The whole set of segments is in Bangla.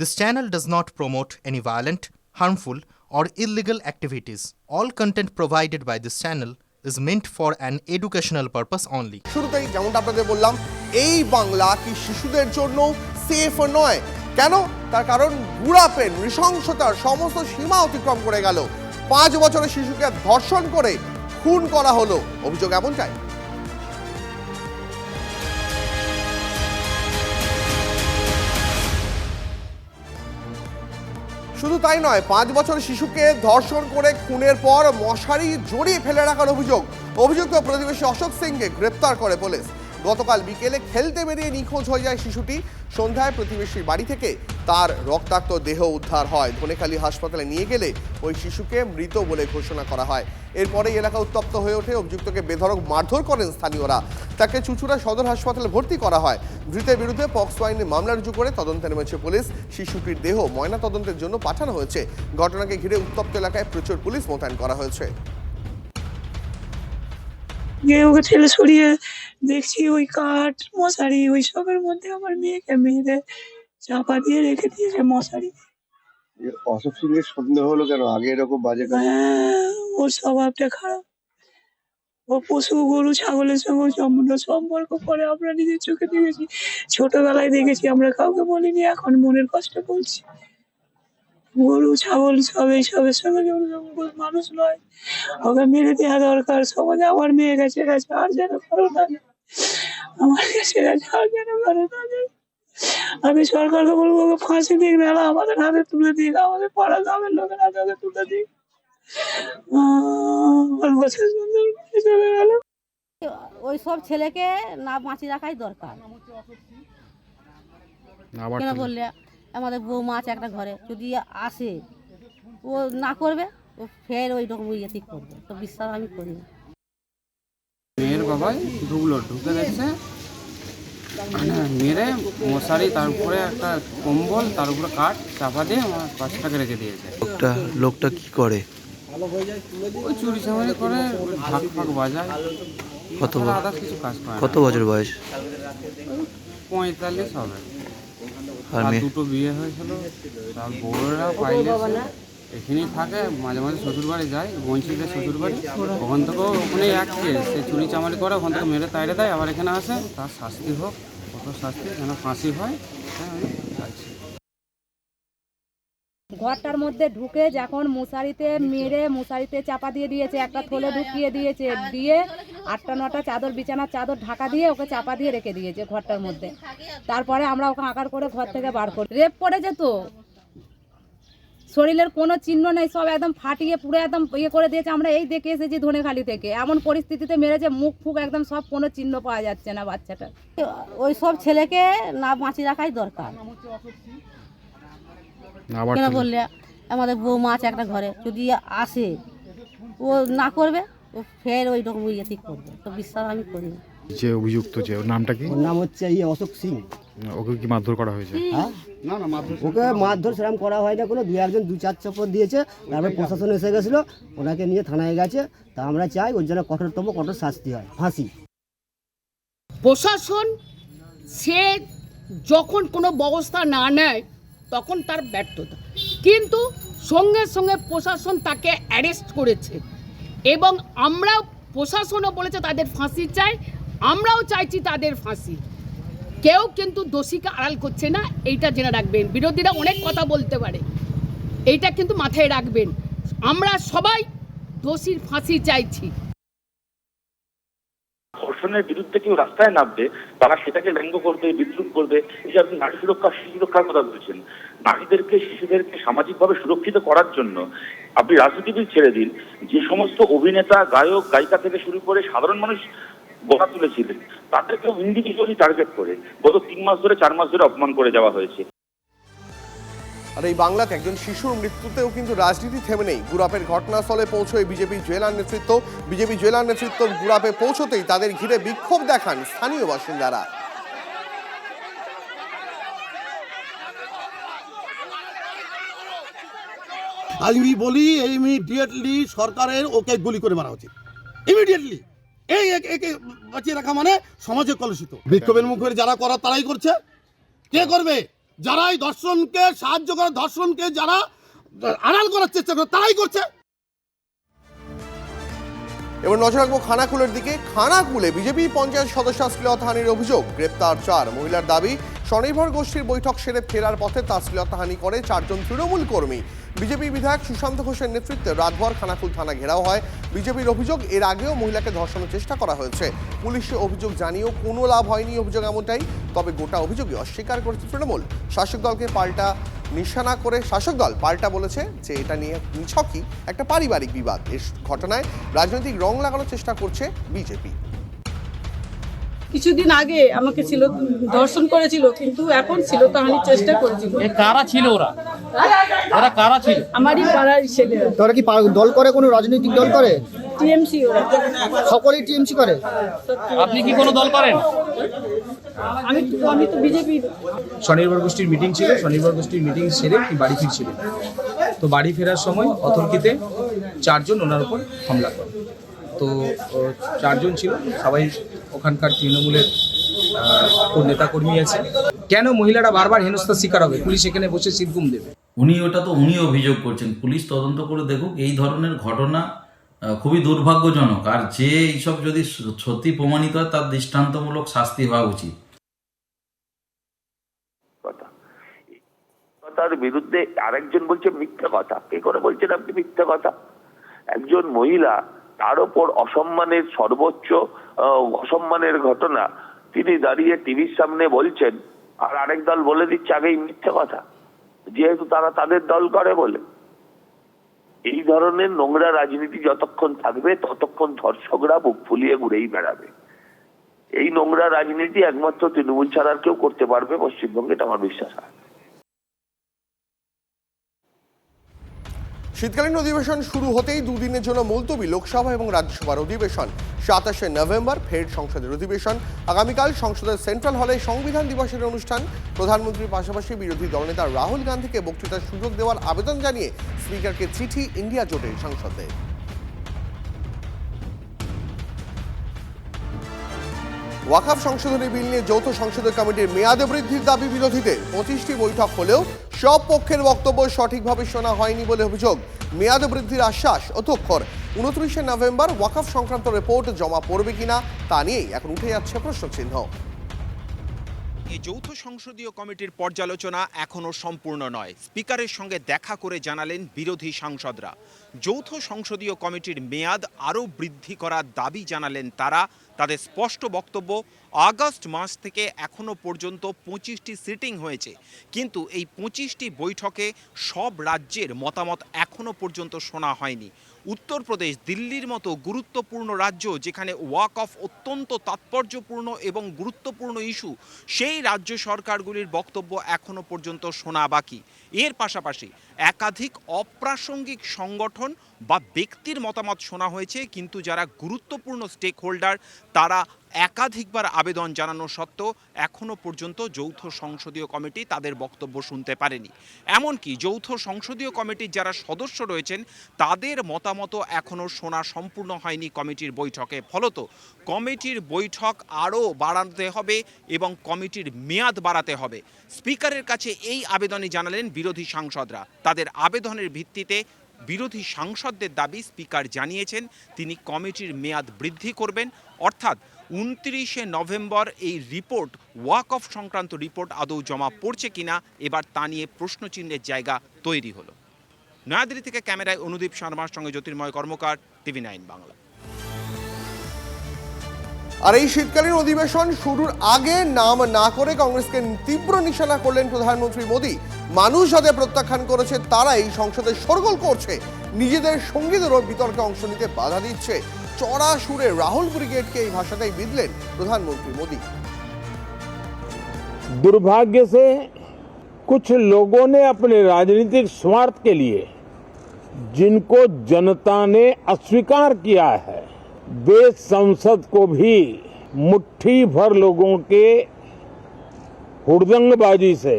This channel does not promote any violent, harmful, or illegal activities. All content provided by this channel is meant for an educational purpose only. শুরুতেই যেমনটা আপনাদের বললাম এই বাংলা কি শিশুদের জন্য সেফ নয় কেন তার কারণ গুড়াপে নৃশংসতার সমস্ত সীমা অতিক্রম করে গেল পাঁচ বছরের শিশুকে ধর্ষণ করে খুন করা হলো অভিযোগ এমনটাই শুধু তাই নয়, পাঁচ বছর শিশুকে ধর্ষণ করে খুনের পর মশারি জড়িয়ে ফেলে রাখার অভিযোগ। অভিযুক্ত প্রতিবেশী অশোক সিংকে গ্রেপ্তার করে পুলিশ। গতকাল বিকেলে খেলতে বেরিয়ে নিখোঁজ হয়ে যায় শিশুটি। সন্ধ্যায় প্রতিবেশীর বাড়ি থেকে তার রক্তাক্ত দেহ উদ্ধার হয়। ধনেখালি হাসপাতালে নিয়ে গেলে ওই শিশুকে মৃত বলে ঘোষণা করা হয়। এরপরে এলাকা উত্তপ্ত হয়ে ওঠে। অভিযুক্তকে বেধড়ক মারধর করেন স্থানীয়রা। তাকে চুচুড়া সদর হাসপাতালে ভর্তি করা হয়। ধৃতের বিরুদ্ধে পক্সো আইনে মামলা রুজু করে তদন্তে নেমেছে পুলিশ। শিশুটির দেহ ময়না তদন্তের জন্য পাঠানো হয়েছে। ঘটনাকে ঘিরে উত্তপ্ত এলাকায় প্রচুর পুলিশ মোতায়েন করা হয়েছে। ঠেলে সরিয়ে দেখছি ওই কাঠ মশারি ওই সবের মধ্যে আমার মেয়েকে মেয়েরে চাপা দিয়ে রেখে দিয়েছে মশারি। অশোক সিং এর সন্দেহ হলো কেন? আগে এরকম বাজে হ্যাঁ, ওর স্বভাবটা খারাপ। ও পশু গরু ছাগলের সঙ্গে সম্পূর্ণ সম্পর্ক করে আমরা নিজের চোখে দেখেছি। ছোটবেলায় দেখেছি আমরা কাউকে বলিনি এখন মনের কষ্ট বলছি গরু ছাগল সব এইসবের সঙ্গে মানুষ নয়। ওকে মেরে দেওয়া দরকার সমাজে আমার মেয়ে গেছে গেছে আর যেন কারও না। আমার কাছে না। আমি সরকারকে বলব ওকে ফাঁসি দিক না আমাদের হাতে তুলে দিক আমাদের পাড়া গ্রামের লোকের হাতে ওকে তুলে দিক। চলে গেল। ওই সব ছেলেকে না বাঁচিয়ে রাখাই দরকার। কেন বললে? আমাদের বৌমা আছে একটা ঘরে যদি আসে ও না করবে ও ফের ওই রকম ইয়েতে করবে। তো বিশ্বাস আমি করি না। বাবাই ঢুকলো ঢুকে দেখছে মানে মেরে মশারি তার উপরে একটা কম্বল তার উপরে কাঠ চাপা দিয়ে আমার বাচ্চাটাকে রেখে দিয়েছে। লোকটা লোকটা কি করে? ওই চুরি চামারি করে ঢাক ফাঁক বাজায়। কত আদার্স কিছু কাজ করে না। কত বছর বয়স? পঁয়তাল্লিশ হবে। আর আর মেয়ে দুটো বিয়ে হয়েছিল তার বউরা পাইলে এখানেই থাকে, মাঝে মাঝে শ্বশুর বাড়ি যায় বঞ্চিতে শ্বশুর বাড়ি ওখান থেকেও ওখানেই এক কেস সে চুরি চামারি করে, ওখান থেকে মেরে তাইরে দেয়, আবার এখানে আসে, তার শাস্তি হোক, কত শাস্তি, যেন ফাঁসি হয় হ্যাঁ ঘরটার মধ্যে ঢুকে যখন মশারিতে মেরে, মশারিতে চাপা দিয়ে দিয়েছে, একটা থলে ঢুকিয়ে দিয়েছে, দিয়ে আটটা নটা চাদর, বিছানার চাদর ঢাকা দিয়ে ওকে চাপা দিয়ে রেখে দিয়েছে ঘরটার মধ্যে। তারপরে আমরা ওকে আঁকার করে ঘর থেকে বার করি। রেপ করে যেত শরীরের কোনো চিহ্ন নেই সব একদম ফাটিয়ে পুরো একদম ইয়ে করে দিয়েছে। আমরা এই দেখে এসেছি ধনেখালি থেকে। এমন পরিস্থিতিতে মেরেছে মুখ ফুক একদম সব কোনো চিহ্ন পাওয়া যাচ্ছে না বাচ্চাটা। ওই সব ছেলেকে না বাঁচিয়ে রাখাই দরকার। কেন বললে? আমাদের বৌমা আছে একটা ঘরে যদি আসে ও না করবে ও ফের ওই রকম ইয়ে ঠিক করবে। তো বিশ্বাস আমি করি না। যে অভিযুক্ত যে ওর নামটা কি? ওর নাম হচ্ছে ইয়ে অশোক সিং। ওকে কি মারধর করা হয়েছে? হ্যাঁ? ওকে মারধর সেরকম করা হয় না কোনো দু একজন দু চার চপর দিয়েছে তারপরে প্রশাসন এসে গেছিল ওনাকে নিয়ে থানায় গেছে। তা আমরা চাই ওর জন্য কঠোরতম কঠোর শাস্তি হয়। ফাঁসি। প্রশাসন সে যখন কোনো ব্যবস্থা না নেয় তখন তার ব্যর্থতা। কিন্তু সঙ্গে সঙ্গে প্রশাসন তাকে অ্যারেস্ট করেছে। এবং আমরা প্রশাসনও বলেছে তাদের ফাঁসি চাই। আমরাও চাইছি তাদের ফাঁসি। কেউ কিন্তু দোষীকে আড়াল করছে না, এইটা জেনে রাখবেন। বিরোধীরা অনেক কথা বলতে পারে, এইটা কিন্তু মাথায় রাখবেন। আমরা সবাই দোষীর ফাঁসি চাইছি। ধর্ষণের বিরুদ্ধে কেউ রাস্তায় নামবে, তারা সেটাকে ব্যঙ্গ করবে, বিদ্রুপ করবে, এই যে আপনি নারী সুরক্ষা, শিশু সুরক্ষার কথা বলছেন। নারীদেরকে, শিশুদেরকে সামাজিকভাবে সুরক্ষিত করার জন্য আপনি রাজনীতিবিদ ছেড়ে দিন। যে সমস্ত অভিনেতা, গায়ক, গায়িকা থেকে শুরু করে সাধারণ মানুষ গড়া তুলেছিলেন তাদেরকেও ইন্ডিভিজুয়ালি টার্গেট করে। গত তিন মাস ধরে চার মাস ধরে অপমান করে যাওয়া হয়েছে। আর এই বাংলাতে একজন শিশুর মৃত্যুতেও কিন্তু রাজনীতি থেমে নেই। গুরাপের ঘটনাস্থলে পৌঁছয় বিজেপি জেলার নেতৃত্ব। বিজেপি জেলার নেতৃত্ব গুরাপে পৌঁছতেই তাদের ঘিরে বিক্ষোভ দেখান স্থানীয় বাসিন্দারা। আমি বলি ইমিডিয়েটলি সরকারের ওকে গুলি করে মারা উচিত ইমিডিয়েটলি এই একে- একে বাঁচিয়ে রাখা মানে সমাজে কলুষিত। বিক্ষোভের মুখের যারা করা তারাই করছে। কে করবে? যারাই ধর্ষণকে সাহায্য করে ধর্ষণকে যারা আড়াল করার চেষ্টা করে তারাই করছে। এবার নজর রাখব খানাকুলের দিকে। খানাকুলে বিজেপি পঞ্চায়েত সদস্য শ্লীলতাহানির অভিযোগ গ্রেপ্তার চার। মহিলার দাবি স্বনির্ভর গোষ্ঠীর বৈঠক সেরে ফেরার পথে তার শ্লীলতাহানি করে চারজন তৃণমূল কর্মী। বিজেপি বিধায়ক সুশান্ত ঘোষের নেতৃত্বে রাতভর খানাকুল থানা ঘেরাও হয়। বিজেপির অভিযোগ, এর আগেও মহিলাকে ধর্ষণের চেষ্টা করা হয়েছে। পুলিশে অভিযোগ জানিয়েও কোনো লাভ হয়নি অভিযোগ এমনটাই, তবে গোটা অভিযোগই অস্বীকার করেছে তৃণমূল। শাসক দলকে পাল্টা নিশানা করে, শাসক দল পাল্টা বলেছে যে এটা নিয়ে নিছকই একটা পারিবারিক বিবাদ। এর ঘটনায় রাজনৈতিক রং লাগানোর চেষ্টা করছে বিজেপি। কিছুদিন আগে আমাকে ছিল দর্শন করেছিল কিন্তু এখন ছিল তাহানির চেষ্টা করেছিল কারা ছিল ওরা? ওরা কারা ছিল? আমারই পাড়ার ছেলেরা তোরা কি দল করে কোনো রাজনৈতিক দল করে? টিএমসি ওরা। সকলেই টিএমসি করে? আপনি কি কোনো দল করেন? আমি তো আমি তো বিজেপি। স্বনির্ভর গোষ্ঠীর মিটিং ছিল স্বনির্ভর গোষ্ঠীর মিটিং সেরে উনি বাড়ি ফিরছিলেন? তো বাড়ি ফেরার সময় অতর্কিতে চারজন ওনার উপর হামলা করে। তো চারজন ছিল সবাই ওখানকার তৃণমূলের নেতাকর্মী আছে কেন মহিলারা বারবার হেনস্থার শিকার হবে? পুলিশ এখানে বসে দেবে। উনি ওটা তো উনি অভিযোগ করছেন। পুলিশ তদন্ত করে দেখুক এই ধরনের ঘটনা খুবই দুর্ভাগ্যজনক। আর যে এইসব যদি সত্যি প্রমাণিত হয় তার দৃষ্টান্তমূলক শাস্তি হওয়া উচিত। কথা। বিরুদ্ধে আরেকজন বলছে মিথ্যা কথা। কে করে বলছেন আপনি মিথ্যা কথা? একজন মহিলা তার ওপর অসম্মানের সর্বোচ্চ অসম্মানের ঘটনা। তিনি দাঁড়িয়ে টিভির সামনে বলছেন, আর আরেক দল বলে দিচ্ছে আগেই মিথ্যে কথা, যেহেতু তারা তাদের দল করে বলে। এই ধরনের নোংরা রাজনীতি যতক্ষণ থাকবে, ততক্ষণ ধর্ষকরা বুক ফুলিয়ে ঘুরেই বেড়াবে। এই নোংরা রাজনীতি একমাত্র তৃণমূল ছাড়া কেউ করতে পারবে, পশ্চিমবঙ্গে এটা আমার বিশ্বাস হয় শীতকালীন অধিবেশন শুরু হতেই দুদিনের জন্য মুলতবি লোকসভা এবং রাজ্যসভার অধিবেশন। সাতাশে নভেম্বর ফের সংসদের অধিবেশন। আগামীকাল সংসদের সেন্ট্রাল হলে সংবিধান দিবসের অনুষ্ঠান। প্রধানমন্ত্রীর পাশাপাশি বিরোধী দলনেতা রাহুল গান্ধীকে বক্তৃতার সুযোগ দেওয়ার আবেদন জানিয়ে স্পিকারকে চিঠি ইন্ডিয়া জোটের সাংসদদের। ওয়াকাফ সংশোধনী বিল নিয়ে যৌথ সংসদীয় কমিটির মেয়াদে বৃদ্ধির দাবি বিরোধীতে পঁচিশটি বৈঠক হলেও সব পক্ষের বক্তব্য সঠিকভাবে শোনা হয়নি বলে অভিযোগ। মেয়াদ বৃদ্ধির আশ্বাস অধ্যক্ষর উনত্রিশে নভেম্বর ওয়াকাফ সংক্রান্ত রিপোর্ট জমা পড়বে কিনা তা নিয়েই এখন উঠে যাচ্ছে প্রশ্নচিহ্ন। এই যৌথ সংসদীয় কমিটির পর্যালোচনা এখনও সম্পূর্ণ নয়। স্পিকারের সঙ্গে দেখা করে জানালেন বিরোধী সাংসদরা। যৌথ সংসদীয় কমিটির মেয়াদ আরও বৃদ্ধি করার দাবি জানালেন তারা। তাদের স্পষ্ট বক্তব্য আগস্ট মাস থেকে এখনও পর্যন্ত পঁচিশটি সিটিং হয়েছে। কিন্তু এই পঁচিশটি বৈঠকে সব রাজ্যের মতামত এখনও পর্যন্ত শোনা হয়নি। উত্তরপ্রদেশ, দিল্লির মতো গুরুত্বপূর্ণ রাজ্য যেখানে ওয়াক অফ অত্যন্ত তাৎপর্যপূর্ণ এবং গুরুত্বপূর্ণ ইস্যু সেই রাজ্য সরকারগুলির বক্তব্য এখনও পর্যন্ত শোনা বাকি। এর পাশাপাশি একাধিক অপ্রাসঙ্গিক সংগঠন বা ব্যক্তির মতামত শোনা হয়েছে, কিন্তু যারা গুরুত্বপূর্ণ স্টেক হোল্ডার তারা একাধিকবার আবেদন জানানো সত্ত্বেও এখনও পর্যন্ত যৌথ সংসদীয় কমিটি তাদের বক্তব্য শুনতে পারেনি। এমনকি যৌথ সংসদীয় কমিটির যারা সদস্য রয়েছেন, তাদের মতামতও এখনও শোনা সম্পূর্ণ হয়নি কমিটির বৈঠকে। ফলত কমিটির বৈঠক আরও বাড়াতে হবে এবং কমিটির মেয়াদ বাড়াতে হবে। স্পিকারের কাছে এই আবেদনই জানালেন বিরোধী সাংসদরা। তাদের আবেদনের ভিত্তিতে বিরোধী সাংসদদের দাবি স্পিকার জানিয়েছেন তিনি কমিটির মেয়াদ বৃদ্ধি করবেন, অর্থাৎ উনত্রিশে নভেম্বর এই রিপোর্ট, ওয়াক অফ সংক্রান্ত রিপোর্ট আদৌ জমা পড়ছে কিনা, এবার তা নিয়ে প্রশ্নচিহ্নের জায়গা তৈরি হলো। নয়াদিল্লি থেকে ক্যামেরায় অনুদীপ শর্মার সঙ্গে জ্যোতির্ময় কর্মকার, টিভি নাইন বাংলা। আর এই শীতকালীন অধিবেশন শুরুর আগে নাম না করে কংগ্রেসকে তীব্র নিশানা করলেন প্রধানমন্ত্রী মোদী মানুষ যাদের প্রত্যাখ্যান করেছে তারা এই সংসদে সরগোল করছে নিজেদের সঙ্গীদেরও বিতর্কে অংশ নিতে বাধা দিচ্ছে চড়া সুরে রাহুল ব্রিগেডকে এই ভাষাটাই বিধলেন প্রধানমন্ত্রী মোদী दुर्भाग्य से कुछ लोगों ने अपने राजनीतिक स्वार्थ के लिए जिनको जनता ने अस्वीकार किया है वे संसद को भी मुट्ठी भर लोगों के हुड़दंगबाजी से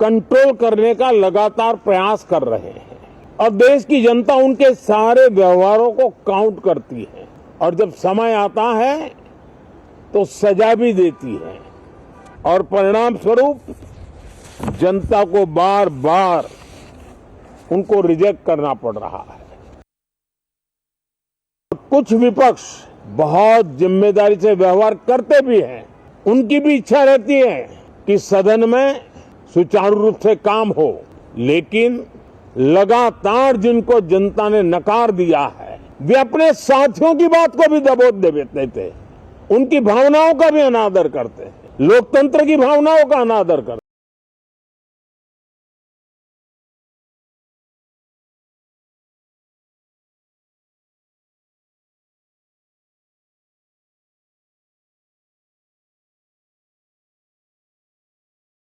कंट्रोल करने का लगातार प्रयास कर रहे हैं। और देश की जनता उनके सारे व्यवहारों को काउंट करती है। और जब समय आता है तो सजा भी देती है। और परिणाम स्वरूप जनता को बार बार उनको रिजेक्ट करना पड़ रहा है। कुछ विपक्ष बहुत ज़िम्मेदारी से व्यवहार करते भी हैं। उनकी भी इच्छा रहती है कि सदन में सुचारू रूप से काम हो। लेकिन लगातार जिनको जनता ने नकार दिया है, वे अपने साथियों की बात को भी दबोच दे देते। उनकी भावनाओं का भी अनादर करते। हैं लोकतंत्र की भावनाओं का अनादर करते।